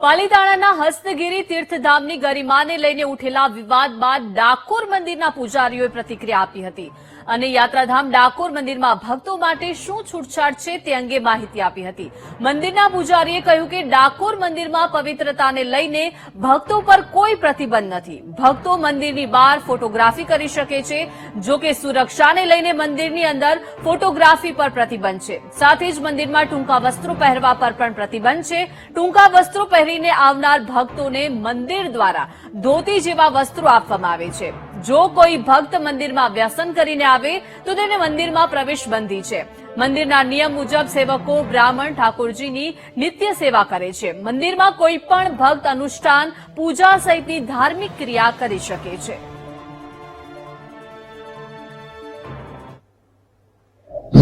પાલીતાણાના હસ્તગીરી તીર્થધામની ગરિમાને લઈને ઉઠેલા વિવાદ બાદ ડાકોર મંદિરના પૂજારીઓએ પ્રતિક્રિયા આપી હતી. અને યાત્રાધામ ડાકોર મંદિરમાં ભક્તો માટે શું છૂટછાટ છે તે અંગે માહિતી આપી હતી. મંદિરના પૂજારીએ કહ્યું કે ડાકોર મંદિરમાં પવિત્રતાને લઈને ભક્તો પર કોઈ પ્રતિબંધ નથી. ભક્તો મંદિરની બહાર ફોટોગ્રાફી કરી શકે છે, જો કે સુરક્ષાને લઈને મંદિરની અંદર ફોટોગ્રાફી પર પ્રતિબંધ છે. સાથે જ મંદિરમાં ટૂંકા વસ્ત્રો પહેરવા પર પણ પ્રતિબંધ છે. ટૂંકા વસ્ત્રો પહેરીને આવનાર ભક્તોને મંદિર દ્વારા ધોતી જેવા વસ્ત્રો આપવામાં આવે છે. જો કોઈ ભક્ત મંદિરમાં વ્યસન કરીને આવે, તો તેને મંદિરમાં પ્રવેશ બંધી છે. મંદિરના નિયમ મુજબ સેવકો બ્રાહ્મણ ઠાકોરજીની નિત્ય સેવા કરે છે. મંદિરમાં કોઈ પણ ભક્ત અનુષ્ઠાન, પૂજા સહિતની ધાર્મિક ક્રિયા કરી શકે છે.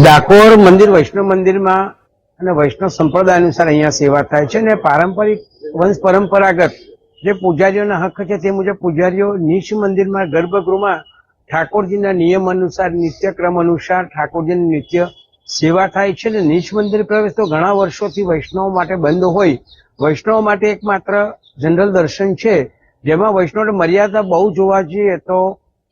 ડાકોર મંદિર, વૈષ્ણવ મંદિરમાં અને વૈષ્ણવ સંપ્રદાય અનુસાર અહીંયા સેવા થાય છે અને પારંપરિક વંશ પરંપરાગત જે પૂજારીઓના હક છે તે મુજબ પૂજારીઓ નીચ મંદિરમાં ગર્ભગૃહમાં ઠાકોરજીના નિયમ અનુસાર, નિત્યક્રમ અનુસાર ઠાકોરજીની નિત્ય સેવા થાય છે અને નીચ મંદિર પ્રવેશ તો ઘણા વર્ષોથી વૈષ્ણવ માટે બંધ હોય. વૈષ્ણવ માટે એકમાત્ર જનરલ દર્શન છે. જેમાં વૈષ્ણવ મર્યાદા બહુ જોવા જઈએ તો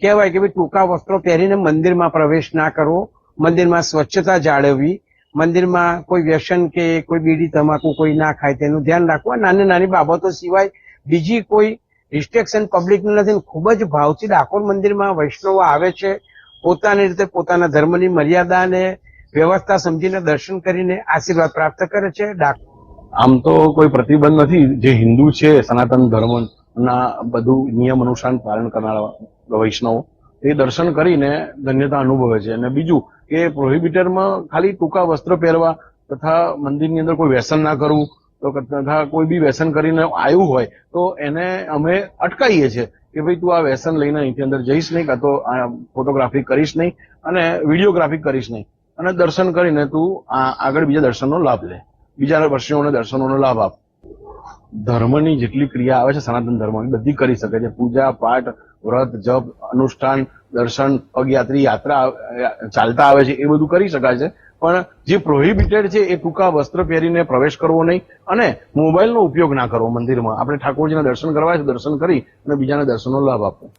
કહેવાય કે ભાઈ ટૂંકા વસ્ત્રો પહેરીને મંદિરમાં પ્રવેશ ના કરવો, મંદિરમાં સ્વચ્છતા જાળવવી મંદિરમાં કોઈ વ્યસન કે કોઈ બીડી તમાકુ કોઈ ના ખાય તેનું ધ્યાન રાખવું. નાની નાની બાબતો સિવાય બીજી કોઈ રિસ્ટ્રિક્શન પબ્લિકનું નથી ખૂબ જ ભાવથી ડાકોર મંદિરમાં વૈષ્ણવો આવે છે. પોતાની રીતે પોતાના ધર્મની મર્યાદા અને વ્યવસ્થા સમજીને દર્શન કરીને આશીર્વાદ પ્રાપ્ત કરે છે. આમ તો કોઈ પ્રતિબંધ નથી. જે હિન્દુ છે, સનાતન ધર્મના બધું નિયમ અનુસાર પાલન કરનારા વૈષ્ણવો એ દર્શન કરીને ધન્યતા અનુભવે છે. અને બીજું કે પ્રોહિબિટરમાં ખાલી ટૂંકા વસ્ત્ર પહેરવા તથા મંદિરની અંદર કોઈ વ્યસન ના કરવું, તો તથા કોઈ બી વ્યસન કરીને આવ્યું હોય, તો એને અમે અટકાવીએ છીએ કે ભાઈ તું આ વ્યસન લઈને અહીંથી અંદર જઈશ નહીં, કાં તો આ ફોટોગ્રાફી કરીશ નહીં અને વિડીયોગ્રાફી કરીશ નહીં. અને દર્શન કરીને તું આગળ બીજા દર્શનનો લાભ લે. બીજા વર્ષોને દર્શનોનો લાભ આપ. ધર્મની જેટલી ક્રિયા આવે છે, સનાતન ધર્મની બધી કરી શકે છે. પૂજા, પાઠ, વ્રત, જપ, અનુષ્ઠાન, દર્શન, પગયાત્રી, યાત્રા ચાલતા આવે છે, એ બધું કરી શકાય છે. પણ જે પ્રોહિબિટેડ છે, એ ટૂંકા વસ્ત્ર પહેરીને પ્રવેશ કરવો નહીં અને મોબાઈલનો ઉપયોગ ના કરવો મંદિરમાં. આપણે ઠાકોરજીના દર્શન કરવા છે, દર્શન કરી અને બીજાને દર્શનનો લાભ આપવો.